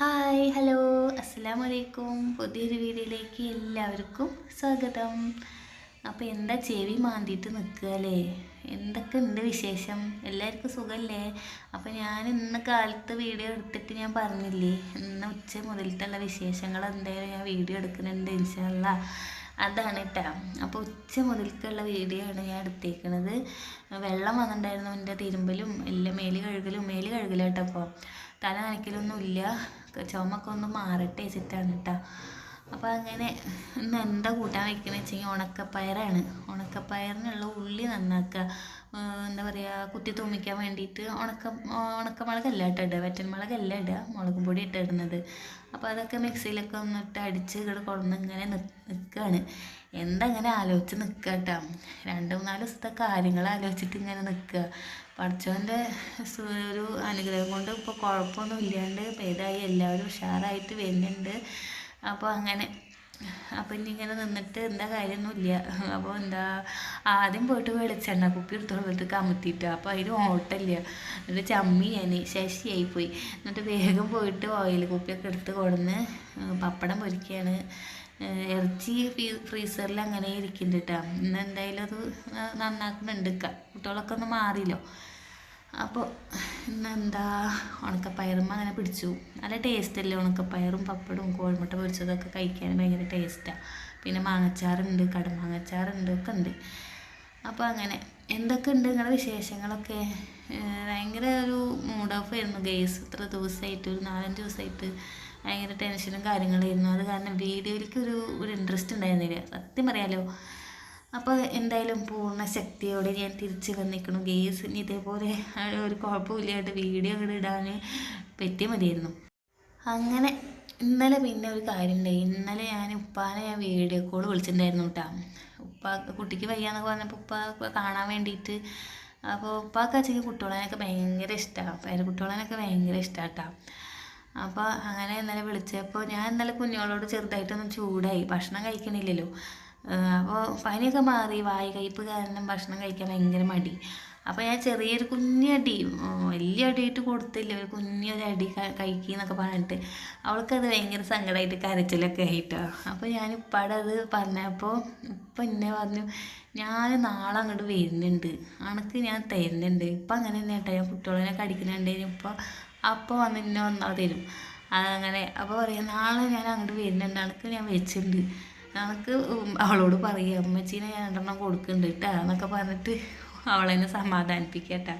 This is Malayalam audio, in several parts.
Hi hello. അസ്സാം വലൈക്കും പുതിയൊരു വീഡിയോയിലേക്ക് എല്ലാവർക്കും സ്വാഗതം. അപ്പോൾ എന്താ ചെവി മാന്തിയിട്ട് നിൽക്കുകയല്ലേ എന്തൊക്കെ ഉണ്ട് വിശേഷം? എല്ലാവർക്കും സുഖമല്ലേ? അപ്പോൾ ഞാൻ ഇന്ന് കാലത്ത് വീഡിയോ എടുത്തിട്ട് ഞാൻ പറഞ്ഞില്ലേ ഇന്ന് ഉച്ച മുതലത്തുള്ള വിശേഷങ്ങൾ എന്തായാലും ഞാൻ വീഡിയോ എടുക്കുന്നുണ്ട് ഇൻഷാല്ല അതാണ് കേട്ടോ അപ്പോൾ ഉച്ച മുതൽക്കുള്ള വീഡിയോ ആണ് ഞാൻ എടുത്തേക്കണത്. വെള്ളം വന്നിട്ടുണ്ടായിരുന്നു എന്റെ തിരുമ്പലും എല്ലാം മേൽ കഴുകലും മേൽ കഴുകലും അപ്പോൾ തല നനയ്ക്കലൊന്നും ഇല്ല ചുമക്കെ ഒന്ന് മാറട്ടെ വെച്ചിട്ടാണ് കേട്ടോ അപ്പോൾ അങ്ങനെ ഇന്ന് എന്താ കൂട്ടാൻ വെക്കണമെന്ന് വെച്ചെങ്കിൽ ഉണക്കപ്പയറാണ്. ഉണക്കപ്പയറിനുള്ള ഉള്ളി നന്നാക്കുക എന്താ പറയുക കുത്തി തൂമിക്കാൻ വേണ്ടിയിട്ട് ഉണക്ക ഉണക്കമുളകല്ല കേട്ടോ ഇടുക വറ്റൻമുളകല്ല ഇടുക മുളകും പൊടി ഇട്ടിടുന്നത് അപ്പോൾ അതൊക്കെ മിക്സിയിലൊക്കെ ഒന്നിട്ട് അടിച്ച് ഇവിടെ കൊണ്ടുവന്ന് ഇങ്ങനെ നിൽക്കുകയാണ് എന്താ ഇങ്ങനെ ആലോചിച്ച് നിൽക്കുക കേട്ടോ രണ്ട് മൂന്നാൽ ദിവസത്തെ കാര്യങ്ങൾ ആലോചിച്ചിട്ട് ഇങ്ങനെ നിൽക്കുക പഠിച്ചവന്റെ ഒരു അനുഗ്രഹം കൊണ്ട് ഇപ്പോൾ കുഴപ്പമൊന്നും ഇല്ലാണ്ട് പേതായി എല്ലാവരും ഉഷാറായിട്ട് വരുന്നുണ്ട്. അപ്പോൾ അങ്ങനെ അപ്പം ഇനി ഇങ്ങനെ നിന്നിട്ട് എന്താ കാര്യമൊന്നുമില്ല അപ്പോൾ എന്താ ആദ്യം പോയിട്ട് വെളിച്ചെണ്ണ കുപ്പി എടുത്തോളം പോയിട്ട് കമത്തിയിട്ട് അപ്പോൾ അതിന് ഓട്ടമില്ല. എന്നിട്ട് ചമ്മി ഞാൻ ശശിയായി പോയി. എന്നിട്ട് വേഗം പോയിട്ട് ഓയിൽ കുപ്പിയൊക്കെ എടുത്ത് കൊടുന്ന് പപ്പടം പൊരിക്കുകയാണ് ഇറച്ചി ഫ്രീസറിൽ അങ്ങനെ ഇരിക്കുന്നുണ്ട് കേട്ടോ ഇന്ന് എന്തായാലും അത് നന്നാക്കുന്നുണ്ട് കുട്ടികളൊക്കെ ഒന്ന് മാറിയില്ല. അപ്പോൾ ഇന്നെന്താ? ഉണക്കപ്പയറും അങ്ങനെ പിടിച്ചു. നല്ല ടേസ്റ്റ് അല്ലേ ഉണക്കപ്പയറും പപ്പടും കോഴിമുട്ട പൊരിച്ചതൊക്കെ കഴിക്കാൻ ഭയങ്കര ടേസ്റ്റാണ് പിന്നെ മാങ്ങച്ചാറുണ്ട് കടമാങ്ങച്ചാറുണ്ട് ഒക്കെ ഉണ്ട്. അപ്പോൾ അങ്ങനെ. എന്തൊക്കെ ഉണ്ട് നിങ്ങളുടെ വിശേഷങ്ങളൊക്കെ? ഭയങ്കര ഒരു മൂഡ് ഓഫ് ആയിരുന്നു. ഗേസ് ഇത്ര ദിവസമായിട്ട് ഒരു നാലഞ്ച് ദിവസമായിട്ട് ഭയങ്കര ടെൻഷനും കാര്യങ്ങളായിരുന്നു അത് കാരണം വീഡിയോയിലേക്ക് ഒരു ഒരു ഇൻട്രസ്റ്റ് ഉണ്ടായിരുന്നില്ല. സത്യം പറയാലോ. അപ്പോൾ എന്തായാലും പൂർണ ശക്തിയോടെ ഞാൻ തിരിച്ച് വന്നിരിക്കണം ഗേസ് ഇനി ഇതേപോലെ ഒരു കുഴപ്പമില്ലാണ്ട് വീഡിയോ അങ്ങോട്ട് ഇടാൻ പറ്റിയ മതിയായിരുന്നു. അങ്ങനെ ഇന്നലെ പിന്നെ ഒരു കാര്യമുണ്ടായി ഇന്നലെ ഞാൻ ഉപ്പാനെ ഞാൻ വീഡിയോ കോൾ വിളിച്ചിട്ടുണ്ടായിരുന്നു കേട്ടോ ഉപ്പ കുട്ടിക്ക് വയ്യാന്നൊക്കെ പറഞ്ഞപ്പോൾ ഉപ്പ കാണാൻ വേണ്ടിയിട്ട് അപ്പോൾ ഉപ്പാക്ക അച്ഛക്ക് കുട്ടികളെയൊക്കെ ഭയങ്കര ഇഷ്ടമാണ് പേരെ കുട്ടികളെയൊക്കെ ഭയങ്കര ഇഷ്ടമാണ് കേട്ടോ അപ്പോൾ അങ്ങനെ ഇന്നലെ വിളിച്ചപ്പോൾ ഞാൻ ഇന്നലെ കുഞ്ഞോളോട് ചെറുതായിട്ടൊന്നും ചൂടായി. ഭക്ഷണം കഴിക്കണില്ലല്ലോ. അപ്പോൾ പനിയൊക്കെ മാറി വായു കയ്പ്പ് കാരണം ഭക്ഷണം കഴിക്കാൻ ഭയങ്കര മടി. അപ്പോൾ ഞാൻ ചെറിയൊരു കുഞ്ഞടി വലിയ അടിയായിട്ട് കൊടുത്തില്ല. ഒരു കുഞ്ഞൊരു അടി കഴിക്കുന്നൊക്കെ പറഞ്ഞിട്ട് അവൾക്കത് ഭയങ്കര സങ്കടമായിട്ട് കരച്ചിലൊക്കെ ആയിട്ടോ. അപ്പോൾ ഞാൻ ഇപ്പടെ അത് പറഞ്ഞപ്പോൾ ഇപ്പം എന്നെ പറഞ്ഞു ഞാൻ നാളെ അങ്ങോട്ട് വരുന്നുണ്ട്. അണക്ക് ഞാൻ തരുന്നുണ്ട്. ഇപ്പം അങ്ങനെ തന്നെ കേട്ടോ. ഞാൻ കുട്ടികളെ കടിക്കുന്നുണ്ട്. ഇപ്പോൾ അപ്പോൾ വന്ന് ഇന്നെ വന്നാൽ തരും. അങ്ങനെ അപ്പോൾ പറയാം നാളെ ഞാൻ അങ്ങോട്ട് വരുന്നുണ്ട്. അണക്ക് ഞാൻ വെച്ചിട്ടുണ്ട്. നമുക്ക് അവളോട് പറയുക അമ്മച്ചീനെ രണ്ടെണ്ണം കൊടുക്കുന്നുണ്ട് കേട്ടോ എന്നൊക്കെ പറഞ്ഞിട്ട് അവളെ സമാധാനിപ്പിക്കുക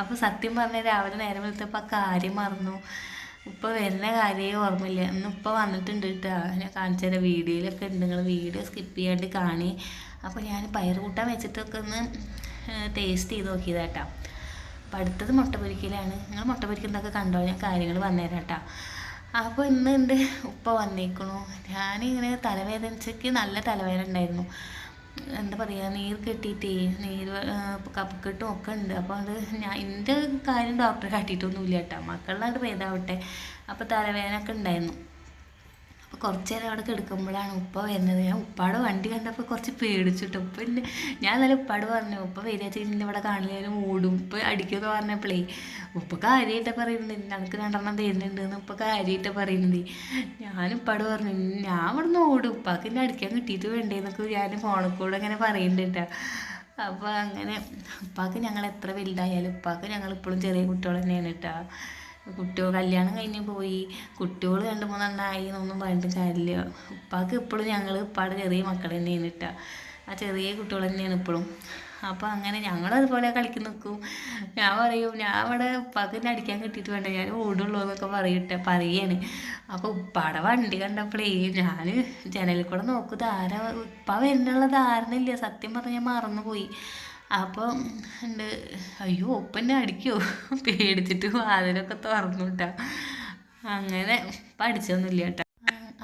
അപ്പോൾ സത്യം പറഞ്ഞാൽ രാവിലെ നേരം വെളുത്തപ്പോൾ ആ കാര്യം മറന്നു. ഉപ്പ വരുന്ന കാര്യമേ ഓർമ്മയില്ല. ഇന്ന് ഉപ്പ വന്നിട്ടുണ്ട് കേട്ടോ. ഞാൻ കാണിച്ചു തരാം. വീഡിയോയിലൊക്കെ ഉണ്ട്. നിങ്ങൾ വീഡിയോ സ്കിപ്പ് ചെയ്യാണ്ട് കാണി. അപ്പോൾ ഞാൻ പയർ കൂട്ടാൻ വെച്ചിട്ടൊക്കെ ഒന്ന് ടേസ്റ്റ് ചെയ്ത് നോക്കിയതാട്ടോ. അപ്പോൾ അടുത്തത് മുട്ട പൊരിക്കലാണ്. നിങ്ങൾ മുട്ട പൊരിക്കുന്നതൊക്കെ കണ്ടോ? ഞാൻ കാര്യങ്ങൾ പറഞ്ഞുതരാം അപ്പോൾ ഇന്ന് ഉപ്പ വന്നേക്കണു. ഞാനിങ്ങനെ തലവേദനിച്ചൊക്കെ നല്ല തലവേദന ഉണ്ടായിരുന്നു എന്താ പറയുക നീർ കെട്ടിയിട്ടേ നീര് കപ്പക്കെട്ടും ഒക്കെ ഉണ്ട്. അപ്പോൾ അത് ഞാൻ എന്റെ കാര്യം ഡോക്ടറെ കാട്ടിയിട്ടൊന്നുമില്ല കേട്ടോ. മക്കളുടെ ഭേദാവട്ടെ. അപ്പോൾ തലവേദന ഒക്കെ ഉണ്ടായിരുന്നു. അപ്പോൾ കുറച്ച് നേരം അവിടെ കിടക്കുമ്പോഴാണ് ഉപ്പ വരുന്നത്. ഞാൻ ഉപ്പാടെ വണ്ടി കണ്ടപ്പോൾ കുറച്ച് പേടിച്ചിട്ട്. ഉപ്പ എന്റെ ഞാൻ നല്ല ഉപ്പാട് പറഞ്ഞു ഉപ്പ വരിക ചെയ്യുന്ന ഇവിടെ കാണില്ലാലും ഓടും ഉപ്പ അടിക്കുമെന്ന് പറഞ്ഞപ്പോഴേ ഉപ്പ കാര്യമായിട്ട് പറയുന്നുണ്ട് നിനക്ക് രണ്ടെണ്ണം തരുന്നുണ്ട് എന്ന് ഉപ്പ കാര്യമായിട്ട് പറയുന്നത്. ഞാൻ ഉപ്പാട് പറഞ്ഞു ഞാൻ ഇവിടെ നിന്ന് ഓടും. ഉപ്പാക്ക് എന്നെ അടിക്കാൻ കിട്ടിയിട്ട് വേണ്ടേന്നൊക്കെ ഞാൻ ഫോണിൽ കൂടെ അങ്ങനെ പറയുന്നുണ്ട് കേട്ടോ. അപ്പോൾ അങ്ങനെ ഉപ്പാക്ക് ഞങ്ങൾ എത്ര വലുതായാലും ഉപ്പാക്ക് ഞങ്ങൾ ഇപ്പോഴും ചെറിയ കുട്ടികൾ തന്നെയാണ് കേട്ടോ. കുട്ടികൾ കല്യാണം കഴിഞ്ഞ് പോയി. കുട്ടികൾ രണ്ട് മൂന്നെണ്ണമായി എന്നൊന്നും പറഞ്ഞിട്ട് കാര്യമില്ല. ഉപ്പാക്ക് ഇപ്പോഴും ഞങ്ങൾ ഉപ്പാടെ ചെറിയ മക്കൾ തന്നെയാണ് ഇട്ട ആ ചെറിയ കുട്ടികൾ തന്നെയാണ് ഇപ്പോഴും അപ്പോൾ അങ്ങനെ ഞങ്ങളതുപോലെ കളിക്ക് നിൽക്കും ഞാൻ പറയും ഞാൻ അവിടെ ഉപ്പാക്ക് എന്നെ അടിക്കാൻ കിട്ടിയിട്ട് വേണ്ട? ഞാൻ ഓടുള്ളൂ എന്നൊക്കെ പറയട്ടെ പറയാണ്. അപ്പോൾ ഉപ്പാടെ വണ്ടി കണ്ടപ്പോഴേ ഞാൻ ജനലിൽ കൂടെ നോക്കും. ധാര ഉപ്പ വരുന്നുള്ള ധാരണ ഇല്ല സത്യം പറഞ്ഞാൽ മറന്നുപോയി. അപ്പോൾ ഉണ്ട് അയ്യോ ഒപ്പന്നെ അടിക്കോ? പേടിച്ചിട്ട് വാതിലൊക്കെ തുറന്നു കേട്ടോ അങ്ങനെ പഠിച്ചൊന്നുമില്ല കേട്ടോ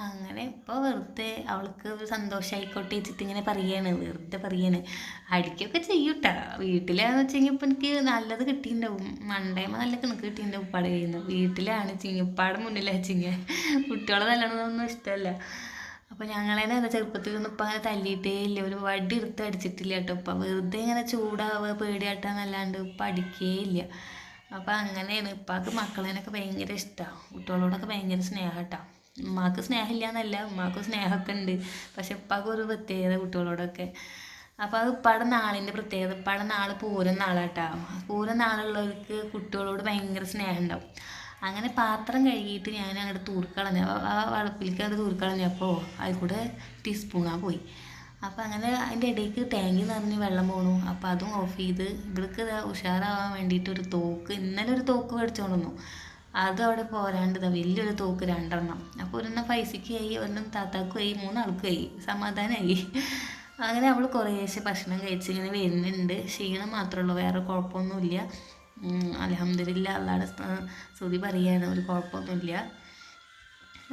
അങ്ങനെ ഇപ്പോൾ വെറുതെ അവൾക്ക് സന്തോഷമായിക്കോട്ടെ വെച്ചിട്ട് ഇങ്ങനെ പറയാണ്. വെറുതെ പറയാണ്. അടിക്കൊക്കെ ചെയ്യൂട്ടാ. വീട്ടിലാന്ന് വെച്ചെങ്കിൽ ഇപ്പം എനിക്ക് നല്ലത് കിട്ടിയിട്ടുണ്ടാവും. മണ്ടേമ നല്ല കണക്ക് കിട്ടിയിട്ടുണ്ടാവും ഉപ്പാടെ കയ്യിൽ നിന്ന് വീട്ടിലാണ് വെച്ചെങ്കിൽ മുന്നിലാണ് വെച്ചെങ്കിൽ. കുട്ടികളെ നല്ലതൊന്നും ഇഷ്ടമല്ല. അപ്പോൾ ഞങ്ങളെ തന്നെ ചെറുപ്പത്തിൽ ഒന്നും ഇപ്പം അങ്ങനെ തല്ലിയിട്ടേ ഇല്ല. ഒരു വടി എടുത്ത് അടിച്ചിട്ടില്ല കേട്ടോ. ഇപ്പം വെറുതെ ഇങ്ങനെ ചൂടാവുക പേടിയാട്ടാന്നല്ലാണ്ട് ഇപ്പം അടിക്കേ ഇല്ല. അപ്പം അങ്ങനെയാണ്. ഇപ്പാക്ക് മക്കളേനൊക്കെ ഭയങ്കര ഇഷ്ടമാണ് കുട്ടികളോടൊക്കെ ഭയങ്കര സ്നേഹം കേട്ടോ. ഉമ്മാക്ക് സ്നേഹമില്ല എന്നല്ല ഉമ്മാക്ക് സ്നേഹമൊക്കെ ഉണ്ട്. പക്ഷെ ഉപ്പാക്ക് ഒരു പ്രത്യേകത കുട്ടികളോടൊക്കെ. അപ്പോൾ അത് ഉപ്പാടെ നാളിന്റെ പ്രത്യേകത. ഉപ്പാടെ നാൾ പൂരം നാളാട്ടാ. പൂരം നാളുള്ളവർക്ക് കുട്ടികളോട് ഭയങ്കര സ്നേഹം ഉണ്ടാവും. അങ്ങനെ പാത്രം കഴുകിയിട്ട് ഞാൻ അങ്ങോട്ട് തൂർക്കളഞ്ഞു ആ വളപ്പിലേക്ക് അങ്ങോട്ട് തൂർക്കളഞ്ഞപ്പോൾ അതിൽ കൂടെ ടീസ്പൂണാ പോയി. അപ്പോൾ അങ്ങനെ അതിന്റെ ഇടയ്ക്ക് ടാങ്കി നിറഞ്ഞ് വെള്ളം പോണു. അപ്പോൾ അതും ഓഫ് ചെയ്ത് ഇവിടേക്ക് ഉഷാറാവാൻ വേണ്ടിയിട്ട് ഒരു തോക്ക് ഇന്നലെ ഒരു തോക്ക് മേടിച്ചോണ്ട് വന്നു അത് അവിടെ പോരാണ്ട് വലിയൊരു തോക്ക് രണ്ടെണ്ണം. അപ്പോൾ ഒരെണ്ണം പൈസയ്ക്ക് ആയി ഒരെണ്ണം മൂന്നാൾക്കും ആയി സമാധാനമായി അങ്ങനെ അവൾ കുറേശ്ശെ ഭക്ഷണം കഴിച്ചിങ്ങനെ വരുന്നുണ്ട്. ക്ഷീണം മാത്രമേ ഉള്ളൂ വേറെ കുഴപ്പമൊന്നുമില്ല. അലഹമില്ല അല്ലാതെ സ്തുതി പറയുകയാണ് ഒരു കുഴപ്പമൊന്നുമില്ല.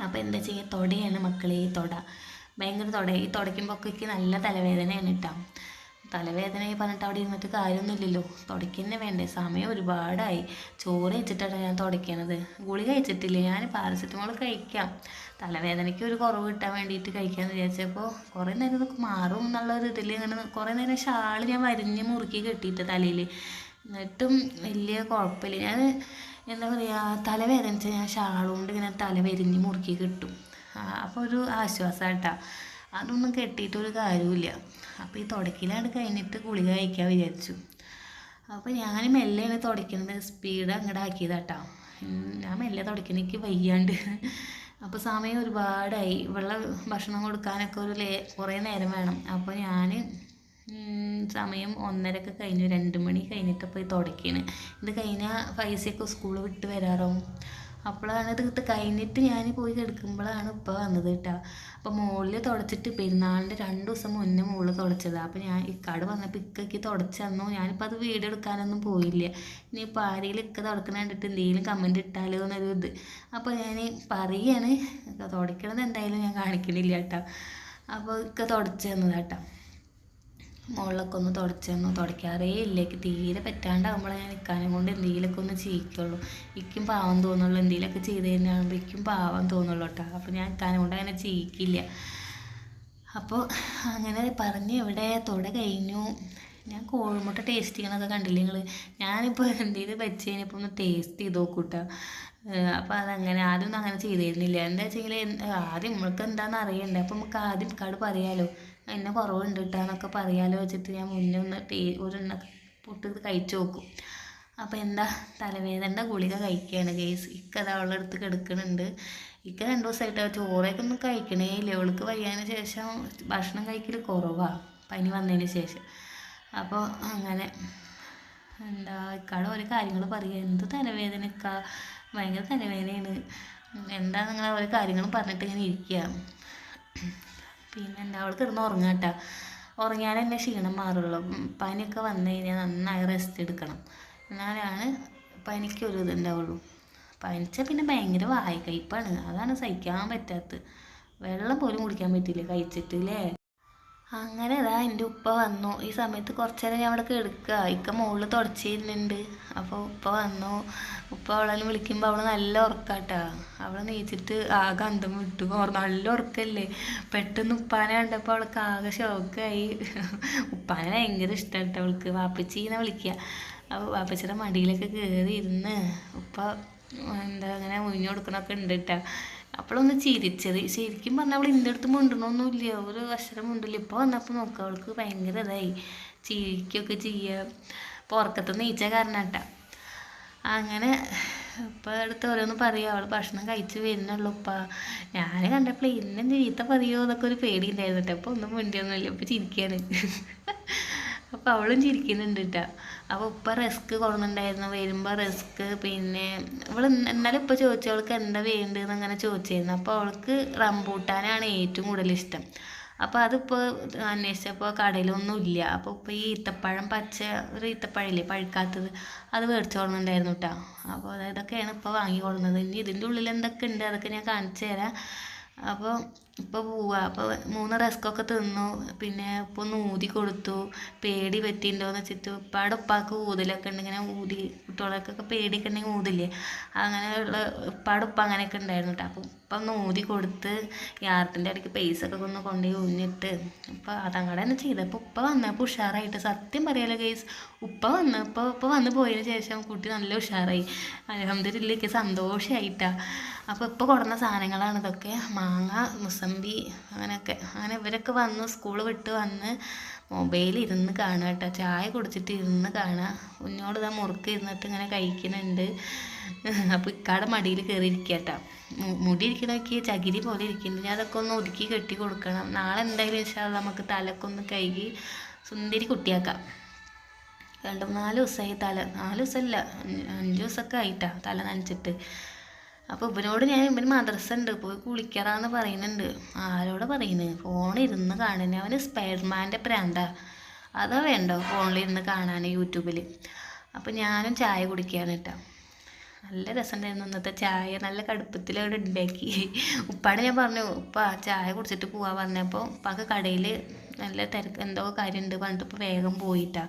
അപ്പോൾ എന്താ ചെയ്യുക തൊടയാണ് മക്കളെ ഈ തൊട. ഭയങ്കര തൊട. ഈ തുടയ്ക്കുമ്പോഴൊക്കെ നല്ല തലവേദനയാണ് കേട്ടോ. തലവേദന പറഞ്ഞിട്ട് അവിടെ ഇരുന്നിട്ട് കാര്യമൊന്നുമില്ലല്ലോ. തുടയ്ക്കുന്നേ വേണ്ടേ? സമയം ഒരുപാടായി. ചോറ് കഴിച്ചിട്ടാണ് ഞാൻ തുടയ്ക്കണത്. ഗുളി കഴിച്ചിട്ടില്ല. ഞാൻ പാരസെറ്റമോൾ കഴിക്കാം. തലവേദനയ്ക്ക് ഒരു കുറവ് കിട്ടാൻ വേണ്ടിയിട്ട് കഴിക്കാമെന്ന് വിചാരിച്ചപ്പോൾ കുറേ നേരം ഇതൊക്കെ മാറും എന്നുള്ള ഒരു ഇതിൽ ഇങ്ങനെ കുറേ നേരം ഷാൾ ഞാൻ വരിഞ്ഞ് മുറുക്കി കെട്ടിയിട്ട് തലയിൽ എന്നിട്ടും വലിയ കുഴപ്പമില്ല. ഞാൻ എന്താ പറയുക തലവേദനിച്ച് ഞാൻ ഷാളുകൊണ്ട് ഇങ്ങനെ തല വരിഞ്ഞ് മുറുക്കി കിട്ടും. അപ്പോൾ ഒരു ആശ്വാസമായിട്ടാണ് അതൊന്നും കെട്ടിയിട്ടൊരു കാര്യമില്ല അപ്പോൾ ഈ തുടക്കിലാണ് കഴിഞ്ഞിട്ട് ഗുളിക കഴിക്കാൻ വിചാരിച്ചു. അപ്പോൾ ഞാൻ മെല്ലെയാണ് തുടയ്ക്കുന്നത് സ്പീഡ് അങ്ങോട്ട് ആക്കിയതാട്ടോ ഞാൻ മെല്ലെ തുടയ്ക്കുന്നത് എനിക്ക് വയ്യാണ്ട്. അപ്പോൾ സമയം ഒരുപാടായി. വെള്ളം ഭക്ഷണം കൊടുക്കാനൊക്കെ ഒരു ലേ കുറേ നേരം വേണം. അപ്പോൾ ഞാൻ സമയം ഒന്നരക്ക് കഴിഞ്ഞു രണ്ട് മണി കഴിഞ്ഞിട്ട് പോയി തുടക്കിയാണ് ഇത് കഴിഞ്ഞാൽ ഫൈസയൊക്കെ സ്കൂൾ വിട്ട് വരാറാവും അപ്പോഴാണ് ഇത് കഴിഞ്ഞിട്ട് ഞാൻ പോയി കിടക്കുമ്പോഴാണ് ഇപ്പോൾ വന്നത് കേട്ടോ അപ്പോൾ മുകളിൽ തുടച്ചിട്ട് പെരുന്നാളിന്റെ രണ്ട് ദിവസം മുന്നേ മുകളിൽ തുടച്ചതാണ് അപ്പോൾ ഞാൻ ഇക്കാട് വന്നപ്പോൾ ഇക്കയ്ക്ക് തുടച്ചു ഞാനിപ്പോൾ അത് വീഡിയോ എടുക്കാനൊന്നും പോയില്ല. ഇനിയിപ്പോൾ ആരെങ്കിലും ഇക്ക തുടക്കണ കണ്ടിട്ട് എന്തെങ്കിലും കമന്റ് ഇട്ടാലോ എന്നൊരു ഇത്. അപ്പോൾ ഞാൻ പറയാണ് തുടയ്ക്കണത് എന്തായാലും ഞാൻ കാണിക്കണില്ല കേട്ടോ അപ്പോൾ ഇക്ക തുടച്ചു തന്നതാട്ടോ മുകളിലൊക്കെ ഒന്ന് തുടച്ചൊന്നും തുടയ്ക്കാറേ ഇല്ല. തീരെ പറ്റാണ്ടാകുമ്പോൾ ഞാൻ നിൽക്കാനും കൊണ്ട് എന്തെങ്കിലുമൊക്കെ ഒന്ന് ചെയ്യിക്കുള്ളൂ. ഇക്കും പാവം തോന്നുള്ളൂ. എന്തെങ്കിലുമൊക്കെ ചെയ്ത് തന്നെയാകുമ്പോൾ ഇക്കും പാവം തോന്നുള്ളൂ കേട്ടോ അപ്പോൾ ഞാൻ നിൽക്കാനും കൊണ്ട് അങ്ങനെ ചെയ്യിക്കില്ല. അപ്പോൾ അങ്ങനെ പറഞ്ഞ് ഇവിടെ തുട കഴിഞ്ഞു. ഞാൻ കോഴിമുട്ട ടേസ്റ്റ് ചെയ്യണതൊക്കെ കണ്ടില്ലേ നിങ്ങൾ ഞാനിപ്പോൾ എന്തെങ്കിലും വെച്ച് കഴിഞ്ഞപ്പോൾ ഒന്ന് ടേസ്റ്റ് ചെയ്ത് നോക്കൂട്ടോ. അപ്പോൾ അതങ്ങനെ ആദ്യം ഒന്നും അങ്ങനെ ചെയ്തിരുന്നില്ല. എന്താ വെച്ചെങ്കിൽ ആദ്യം നമ്മൾക്ക് എന്താണെന്ന് അറിയണ്ടേ? അപ്പോൾ നമുക്ക് ആദ്യം കാട് പറയാലോ. എന്നെ കുറവുണ്ട് കേട്ടോ എന്നൊക്കെ പറയാലോ വെച്ചിട്ട് ഞാൻ മുന്നേ ഒന്ന് ടേ ഒരെണ്ണ പൊട്ട് കഴിച്ചു നോക്കും. അപ്പോൾ എന്താ തലവേദന ഗുളിക കഴിക്കുകയാണ് കേസ് ഇക്ക അത് അവളുടെ അടുത്ത് കിടക്കുന്നുണ്ട് ഇക്ക രണ്ട് ദിവസമായിട്ട് ചോറൊക്കെ ഒന്നും കഴിക്കണേ ഇല്ല. അവൾക്ക് വയ്യാതിന് ശേഷം ഭക്ഷണം കഴിക്കൽ കുറവാണ് പനി വന്നതിന് ശേഷം. അപ്പോൾ അങ്ങനെ എന്താ ഇക്കാടെ ഓരോ കാര്യങ്ങൾ പറയുക എന്ത് തലവേദന ഇക്ക? ഭയങ്കര തലവേദനയാണ്. എന്താ നിങ്ങൾ ഓരോ കാര്യങ്ങളും പറഞ്ഞിട്ട് ഇങ്ങനെ ഇരിക്കുക പിന്നെ എന്താ അവൾ കിടന്ന് ഉറങ്ങാം കേട്ടോ ഉറങ്ങിയാൽ എന്റെ ക്ഷീണം മാറുള്ളൂ. പനിയൊക്കെ വന്നു കഴിഞ്ഞാൽ നന്നായി റെസ്റ്റ് എടുക്കണം. എന്നാലാണ് പനിക്കൊരു ഇതുണ്ടാവുള്ളൂ പനിച്ചാൽ പിന്നെ ഭയങ്കര വായക്കയ്പ്പാണ് അതാണ് സഹിക്കാൻ പറ്റാത്തത്. വെള്ളം പോലും കുടിക്കാൻ പറ്റില്ല കഴിച്ചിട്ട് അങ്ങനെ ഇതാ എന്റെ ഉപ്പ വന്നു. ഈ സമയത്ത് കുറച്ച് നേരം ഞാൻ അവിടെ കിടക്കുക. ഇക്ക മുകളിൽ തുടച്ചിരുന്നുണ്ട്. അപ്പോൾ ഉപ്പ വന്നു. ഉപ്പ അവളെ വിളിക്കുമ്പോൾ അവൾ നല്ല ഉറക്കാട്ടാ. അവൾ നീച്ചിട്ട് ആകെ അന്തം വിട്ടു. നല്ല ഉറക്കല്ലേ. പെട്ടെന്ന് ഉപ്പാനെ കണ്ടപ്പോൾ അവൾക്ക് ആകെ ഷോക്കായി ഉപ്പാനെ ഭയങ്കര ഇഷ്ടമായിട്ട് അവൾക്ക്. വാപ്പച്ചീനെ വിളിക്കുക. അപ്പോൾ വാപ്പച്ചിയുടെ മടിയിലൊക്കെ കയറി ഇരുന്ന് ഉപ്പ എന്താ അങ്ങനെ മുഴിഞ്ഞു കൊടുക്കണമൊക്കെ ഉണ്ട് കേട്ടോ അപ്പോഴൊന്ന് ചിരിച്ചത്. ശരിക്കും പറഞ്ഞാൽ അവൾ ഇന്റെ അടുത്ത് മിണ്ടണമൊന്നുമില്ല ഒരു അക്ഷരം മിണ്ടില്ല ഇപ്പോൾ വന്നപ്പോൾ നോക്കുക അവൾക്ക് ഭയങ്കര ഇതായി. ചിരിക്കുകയൊക്കെ ചെയ്യുക പുറക്കത്ത് നീച്ച കാരണട്ടാ. അങ്ങനെ ഇപ്പം അടുത്ത് ഓരോന്ന് പറയുക അവൾ ഭക്ഷണം കഴിച്ച് വരുന്നുള്ളൂ ഉപ്പ. ഞാൻ കണ്ടപ്പോൾ എന്നെ ചീത്ത പറയുമോ എന്നൊക്കെ ഒരു പേടി ഉണ്ടായിരുന്നു കേട്ടോ അപ്പോൾ ഒന്നും മിണ്ടിയൊന്നുമില്ല. ഇപ്പോൾ ചിരിക്കുകയാണ് അപ്പോൾ അവളും ചിരിക്കുന്നുണ്ട് കേട്ടോ അപ്പോൾ ഉപ്പ റിസ്ക് കൊടുക്കുന്നുണ്ടായിരുന്നു വരുമ്പോൾ റിസ്ക് പിന്നെ അവൾ എന്നാലും ഇപ്പോൾ ചോദിച്ചു അവൾക്ക് എന്താ വേണ്ടതെന്ന് അങ്ങനെ ചോദിച്ചിരുന്നു. അപ്പോൾ അവൾക്ക് റംബൂട്ടാനാണ് ഏറ്റവും കൂടുതൽ ഇഷ്ടം. അപ്പോൾ അതിപ്പോൾ അന്വേഷിച്ചപ്പോൾ കടയിലൊന്നും ഇല്ല. അപ്പോൾ ഇപ്പോൾ ഈ ഈത്തപ്പഴം പച്ച ഒരു ഈത്തപ്പഴമില്ലേ പഴുക്കാത്തത് അത് മേടിച്ചു കൊടുക്കുന്നുണ്ടായിരുന്നു കേട്ടോ അപ്പോൾ ഇതൊക്കെയാണ് ഇപ്പോൾ വാങ്ങി കൊടുക്കുന്നത് ഇനി ഇതിന്റെ ഉള്ളിൽ എന്തൊക്കെ ഉണ്ട് അതൊക്കെ ഞാൻ കാണിച്ചു തരാം. അപ്പോൾ ഇപ്പോൾ പോവാ. അപ്പോൾ മൂന്ന് റസ്കൊക്കെ തിന്നു. പിന്നെ ഇപ്പോൾ ഒന്ന് ഊതി കൊടുത്തു. പേടി പറ്റിയിട്ടുണ്ടോയെന്ന് വെച്ചിട്ട് ഉപ്പാടെ ഉപ്പാക്ക് ഊതലൊക്കെ ഉണ്ട്. ഇങ്ങനെ ഊതി കുട്ടികളൊക്കെ പേടിയൊക്കെ ഉണ്ടെങ്കിൽ ഊതില്ലേ? അങ്ങനെയുള്ള ഉപ്പാടെ ഉപ്പ അങ്ങനെയൊക്കെ ഉണ്ടായിരുന്നു കേട്ടോ. അപ്പോൾ ഉപ്പ ഒന്ന് ഊതി കൊടുത്ത് യാത്രത്തിന്റെ ഇടയ്ക്ക് പൈസ ഒക്കെ ഒന്ന് കൊണ്ടുപോയി ഊഞ്ഞിട്ട് അപ്പോൾ അതങ്ങടെ തന്നെ ചെയ്തപ്പോൾ ഉപ്പ വന്നപ്പോൾ ഉഷാറായിട്ട്. സത്യം പറയാലോ കേസ് ഉപ്പ വന്ന് ഇപ്പോൾ ഉപ്പ വന്ന് പോയതിന് ശേഷം കുട്ടി നല്ല ഉഷാറായി. അലഹമ്മദില്ലേക്ക് സന്തോഷമായിട്ടാണ് അപ്പോൾ ഇപ്പോൾ കൊടുന്ന സാധനങ്ങളാണ് ഇതൊക്കെ. മാങ്ങ മുസമ്പി അങ്ങനെയൊക്കെ. അങ്ങനെ ഇവരൊക്കെ വന്ന് സ്കൂൾ വിട്ട് വന്ന് മൊബൈലിൽ ഇരുന്ന് കാണുക കേട്ടോ ചായ കുടിച്ചിട്ട് ഇരുന്ന് കാണുക. കുഞ്ഞോട് ഇതാ മുറുക്ക് ഇരുന്നിട്ട് ഇങ്ങനെ കഴിക്കുന്നുണ്ട്. അപ്പോൾ ഇക്കാടെ മടിയിൽ കയറിയിരിക്കുക കേട്ടോ മുടി ഇരിക്കണമൊക്കെ ചകിരി പോലെ ഇരിക്കുന്നുണ്ട്. ഞാൻ അതൊക്കെ ഒന്ന് ഒതുക്കി കെട്ടി കൊടുക്കണം. നാളെ എന്തായാലും വെച്ചാൽ നമുക്ക് തലക്കൊന്ന് കഴുകി സുന്ദരി കുട്ടിയാക്കാം. രണ്ട് മൂന്നാൽ ദിവസമായി തല. നാല് ദിവസമല്ല അഞ്ച് ദിവസമൊക്കെ ആയിട്ടാ തല നനച്ചിട്ട്. അപ്പോൾ ഇവനോട് ഞാൻ ഇവന് മദ്രസ ഉണ്ട് പോയി കുളിക്കറാന്ന് പറയുന്നുണ്ട്. ആരോട് പറയുന്നത് ഫോണിരുന്ന് കാണുന്നത് അവന് സ്പൈഡർമാന്റെ പ്രാന്താ. അതാ വേണ്ടോ ഫോണിലിരുന്ന് കാണാൻ യൂട്യൂബിൽ അപ്പോൾ ഞാനും ചായ കുടിക്കുകയാണ് കേട്ടോ നല്ല രസമുണ്ടായിരുന്നു അന്നത്തെ ചായ. നല്ല കടുപ്പത്തിൽ അവിടെ ഉണ്ടാക്കി ഉപ്പാട് ഞാൻ പറഞ്ഞു ഉപ്പ ചായ കുടിച്ചിട്ട് പോവാ പറഞ്ഞപ്പോൾ ഉപ്പാക്ക് കടയിൽ നല്ല തിരക്ക് എന്തോ കാര്യമുണ്ട് പറഞ്ഞിട്ട് ഇപ്പോൾ വേഗം പോയിട്ടാ.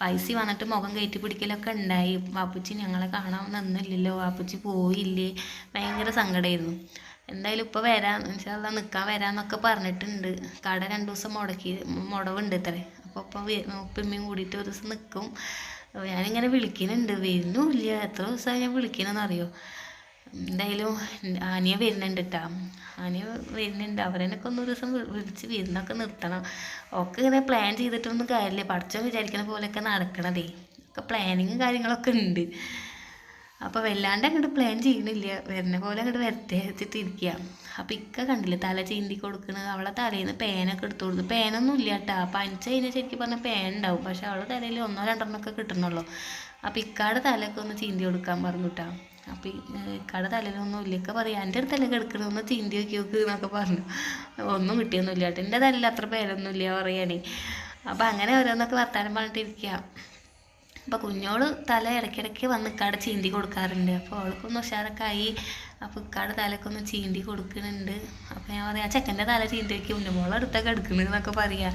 പൈസ വന്നിട്ട് മുഖം കയറ്റി പിടിക്കലൊക്കെ ഉണ്ടായി വാപ്പുച്ചി ഞങ്ങളെ കാണാൻ നിന്നില്ലല്ലോ. വാപ്പുച്ചി പോയില്ലേ? ഭയങ്കര സങ്കടമായിരുന്നു എന്തായാലും ഇപ്പോൾ വരാം ഇൻഷാല്ല നിൽക്കാൻ വരാമെന്നൊക്കെ പറഞ്ഞിട്ടുണ്ട്. കട രണ്ട് ദിവസം മുടക്കി മുടവുണ്ട് ഇത്രേ. അപ്പോൾ ഇപ്പം ഉപ്പമ്മയും കൂടിയിട്ട് ഒരു ദിവസം നിൽക്കും ഞാനിങ്ങനെ വിളിക്കുന്നുണ്ട് വരുന്നുമില്ല എത്ര ദിവസമായി ഞാൻ വിളിക്കണമെന്നറിയോ എന്തായാലും ആനിയ വരുന്നുണ്ട് കേട്ടോ ആനിയ വരുന്നുണ്ട്. അവരെന്നൊക്കെ ഒന്ന് ദിവസം വിളിച്ച് വിരുന്നൊക്കെ നിർത്തണം. ഒക്കെ ഇങ്ങനെ പ്ലാൻ ചെയ്തിട്ടൊന്നും കാര്യമില്ല പഠിച്ചോ വിചാരിക്കണ പോലെയൊക്കെ നടക്കണതേ. ഒക്കെ പ്ലാനിങ്ങും കാര്യങ്ങളൊക്കെ ഉണ്ട്. അപ്പോൾ വല്ലാണ്ട് അങ്ങോട്ട് പ്ലാൻ ചെയ്യണില്ല. വരുന്ന പോലെ അങ്ങോട്ട് വരട്ടെ വെച്ചിട്ട് ഇരിക്കുക അപ്പോൾ ഇക്ക കണ്ടില്ലേ തല ചീന്തി കൊടുക്കണത് അവളെ തലയിൽ നിന്ന് പേനൊക്കെ എടുത്തു കൊടുത്തു. പേനൊന്നും ഇല്ല കേട്ടോ പനിച്ച കഴിഞ്ഞാൽ ശരിക്കും പറഞ്ഞാൽ പേൻ ഉണ്ടാവും പക്ഷെ അവളെ തലയിൽ ഒന്നോ രണ്ടെണ്ണമൊക്കെ കിട്ടണുള്ളൂ. അപ്പോൾ ഇക്കാട് തലയൊക്കെ ഒന്ന് ചീന്തി കൊടുക്കാൻ പറഞ്ഞു കേട്ടോ അപ്പോൾ ഇക്കാടെ തലയിലൊന്നും ഇല്ല. ഇക്ക പറയാം എന്റെ തലയൊക്കെ എടുക്കണം ഒന്ന് ചീന്തി നോക്കി നോക്ക് എന്നൊക്കെ പറഞ്ഞു. ഒന്നും കിട്ടിയൊന്നുമില്ല കേട്ടോ. എന്റെ തലയിൽ അത്ര പേരൊന്നുമില്ല പറയുകയാണേ അപ്പോൾ അങ്ങനെ ഓരോന്നൊക്കെ വർത്താനം പറഞ്ഞിട്ടിരിക്കുക അപ്പോൾ കുഞ്ഞോൾ തല ഇടയ്ക്കിടയ്ക്ക് വന്ന് ഇക്കാടെ ചീന്തി കൊടുക്കാറുണ്ട്. അപ്പോൾ അവൾക്കൊന്ന് ഉഷാറൊക്കെ ആയി അപ്പോൾ ഇക്കാടെ തലക്കൊന്ന് ചീന്തി കൊടുക്കുന്നുണ്ട്. അപ്പോൾ ഞാൻ പറയാം ആ ചെക്കന്റെ തല ചീന്തി വയ്ക്കും ഉണ്ണുമോളെ അടുത്തൊക്കെ എടുക്കുന്നത് എന്നൊക്കെ പറയാ.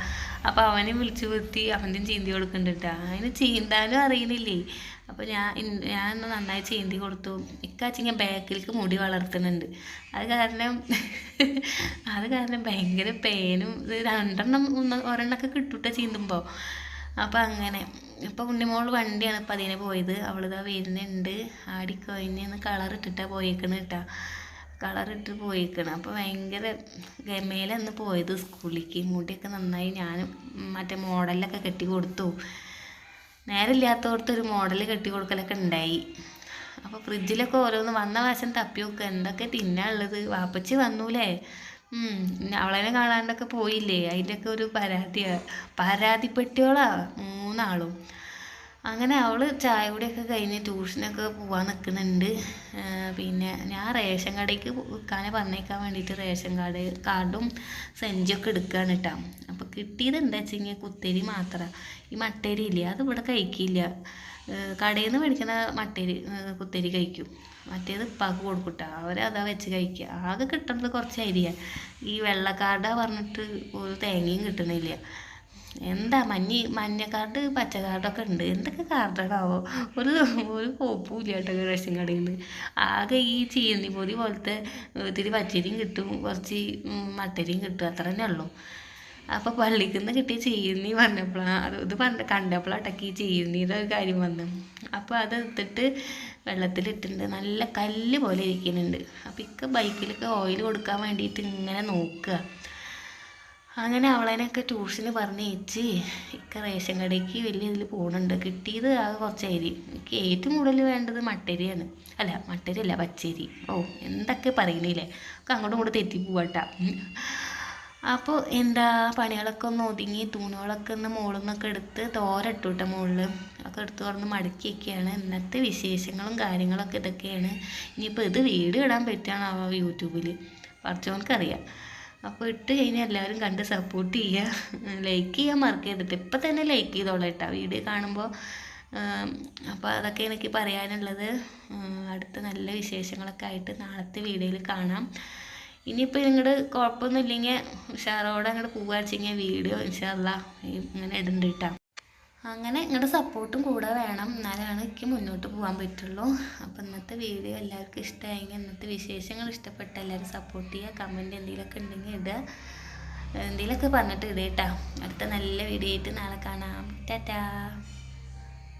അപ്പോൾ അവനെ വിളിച്ചു വരുത്തി അവന്റെയും ചീന്തി കൊടുക്കുന്നുണ്ട് കേട്ടോ അതിന് ചീന്താനും അറിയുന്നില്ലേ അപ്പോൾ ഞാൻ ഞാൻ നന്നായി ചീന്തി കൊടുത്തു. ഇക്കാച്ചിങ്ങ ബാക്കിലേക്ക് മുടി വളർത്തുന്നുണ്ട്. അത് കാരണം അത് കാരണം ഭയങ്കര പേനും രണ്ടെണ്ണം ഒരെണ്ണമൊക്കെ കിട്ടൂട്ടോ ചീന്തുമ്പോൾ അപ്പോൾ അങ്ങനെ. ഇപ്പോൾ ഉണ്ണിമോൾ വണ്ടിയാണ് ഇപ്പം അതിനെ പോയത്. അവളിതാ വരുന്നുണ്ട്. ആടിക്കോയിന്ന് കളർ ഇട്ടിട്ടാണ് പോയേക്കണ് കേട്ടോ കളറിട്ട് പോയിക്കണം. അപ്പോൾ ഭയങ്കര ഗമയിലന്ന് പോയത് സ്കൂളിലേക്ക്. മുടിയൊക്കെ നന്നായി. ഞാനും മറ്റേ മോഡലൊക്കെ കെട്ടി കൊടുത്തു. നേരമില്ലാത്തടത്ത് ഒരു മോഡൽ കെട്ടി കൊടുക്കലൊക്കെ ഉണ്ടായി അപ്പോൾ ഫ്രിഡ്ജിലൊക്കെ ഓരോന്ന് വന്ന വശം തപ്പി നോക്കുക എന്തൊക്കെ തിന്നാനുള്ളത് വാപ്പച്ചി വന്നൂലേ? അവളെന്നെ കാണാണ്ടൊക്കെ പോയില്ലേ? അതിന്റെയൊക്കെ ഒരു പരാതിയാ പരാതിപ്പെട്ടിയോളാ മൂന്നാളും. അങ്ങനെ അവൾ ചായ കൂടിയൊക്കെ കഴിഞ്ഞ് ട്യൂഷനൊക്കെ പോവാൻ നിൽക്കുന്നുണ്ട് പിന്നെ ഞാൻ റേഷൻ കടയ്ക്ക് വിൽക്കാനെ പറഞ്ഞേക്കാൻ വേണ്ടിയിട്ട് റേഷൻ കാർഡ് കാർഡും സെഞ്ചൊക്കെ എടുക്കുകയാണ് കേട്ടോ അപ്പോൾ കിട്ടിയത് എന്താ വെച്ചെങ്കിൽ കുത്തരി മാത്രമാണ് ഈ മട്ടേരി ഇല്ല അത് ഇവിടെ കഴിക്കില്ല. കടയിൽ നിന്ന് മേടിക്കുന്ന മട്ടേരി കുത്തരി കഴിക്കും. മറ്റേത് ഉപ്പാക്ക് കൊടുക്കൂട്ട അവരതാ വെച്ച് കഴിക്കുക ആകെ കിട്ടുന്നത് കുറച്ച് അരിയാണ് ഈ വെള്ളക്കാർഡ പറഞ്ഞിട്ട് ഒരു തേങ്ങയും കിട്ടണില്ല. എന്താ മഞ്ഞ മഞ്ഞ കാർഡ് പച്ച കാർഡൊക്കെ ഉണ്ട്. എന്തൊക്കെ കാർഡാണാവോ? ഒരു ഒരു കോപ്പും ഇല്ല കേട്ടോ റേഷൻ കടയിൽ നിന്ന് ആകെ ഈ ചീന്തി പൊതി പോലത്തെ ഇത്തിരി പച്ചരിയും കിട്ടും കുറച്ച് മട്ടരിയും കിട്ടും. അത്ര തന്നെ ഉള്ളൂ. അപ്പോൾ പള്ളിക്ക് നിന്ന് കിട്ടിയ ചീനി പറഞ്ഞപ്പോഴാണ് ഇത് പറഞ്ഞ കണ്ടപ്പോഴാട്ടൊക്കെ ഈ ചീനിയുടെ ഒരു കാര്യം വന്നു. അപ്പോൾ അത് എടുത്തിട്ട് വെള്ളത്തിലിട്ടിട്ടുണ്ട് നല്ല കല്ല് പോലെ ഇരിക്കുന്നുണ്ട് അപ്പോൾ ഇക്ക ബൈക്കിലൊക്കെ ഓയിൽ കൊടുക്കാൻ വേണ്ടിയിട്ട് ഇങ്ങനെ നോക്കുക അങ്ങനെ അവളേനൊക്കെ ട്യൂഷന് പറഞ്ഞയച്ച് ഇക്ക റേഷൻ കടയ്ക്ക് വലിയ ഇതിൽ പോകുന്നുണ്ട് കിട്ടിയത് ആകെ കുറച്ച് അരി എനിക്ക് ഏറ്റവും കൂടുതൽ വേണ്ടത് മട്ടരിയാണ്. അല്ല മട്ടരി അല്ല പച്ചരി. ഓ എന്തൊക്കെ പറയുന്നില്ലേ ഒക്കെ അങ്ങോട്ടും ഇങ്ങോട്ട് തെറ്റി പോവാട്ടാ. അപ്പോൾ എന്താ പണികളൊക്കെ ഒന്ന് ഒതുങ്ങി തൂണുകളൊക്കെ ഒന്ന് മുകളിൽ നിന്നൊക്കെ എടുത്ത് തോരട്ടു കേട്ടോ മുകളിൽ ഒക്കെ എടുത്ത് തുറന്ന് മടക്കി വയ്ക്കുകയാണ് ഇന്നത്തെ വിശേഷങ്ങളും കാര്യങ്ങളൊക്കെ ഇതൊക്കെയാണ്. ഇനിയിപ്പോൾ ഇത് വീട് ഇടാൻ പറ്റുകയാണോ യൂട്യൂബിൽ പഠിച്ചവനക്കറിയാം അപ്പോൾ ഇട്ട് കഴിഞ്ഞാൽ എല്ലാവരും കണ്ട് സപ്പോർട്ട് ചെയ്യുക ലൈക്ക് ചെയ്യാൻ മറക്കരുത് ഇപ്പം തന്നെ ലൈക്ക് ചെയ്തോളാം കേട്ടോ വീഡിയോ കാണുമ്പോൾ അപ്പോൾ അതൊക്കെ എനിക്ക് പറയാനുള്ളത്. അടുത്ത നല്ല വിശേഷങ്ങളൊക്കെ ആയിട്ട് നാളത്തെ വീഡിയോയിൽ കാണാം. ഇനിയിപ്പോൾ നിങ്ങളുടെ കുഴപ്പമൊന്നും ഇല്ലെങ്കിൽ ഉഷാറോടെ അങ്ങോട്ട് പോവുകയെങ്കിൽ വീഡിയോ ഇൻഷാല്ല ഇങ്ങനെ ഇടുന്നുണ്ട് കേട്ടോ. അങ്ങനെ നിങ്ങളുടെ സപ്പോർട്ടും കൂടെ വേണം. എന്നാലാണ് എനിക്ക് മുന്നോട്ട് പോകാൻ പറ്റുള്ളൂ. അപ്പോൾ ഇന്നത്തെ വീഡിയോ എല്ലാവർക്കും ഇഷ്ടമായെങ്കിൽ ഇന്നത്തെ വിശേഷങ്ങൾ ഇഷ്ടപ്പെട്ട എല്ലാവരും സപ്പോർട്ട് ചെയ്യുക കമന്റ് എന്തെങ്കിലുമൊക്കെ ഉണ്ടെങ്കിൽ ഇടുക. എന്തെങ്കിലുമൊക്കെ പറഞ്ഞിട്ട് ഇടുക കേട്ടോ. അടുത്ത നല്ല വീഡിയോ ആയിട്ട് നാളെ കാണാം. ടാറ്റാ.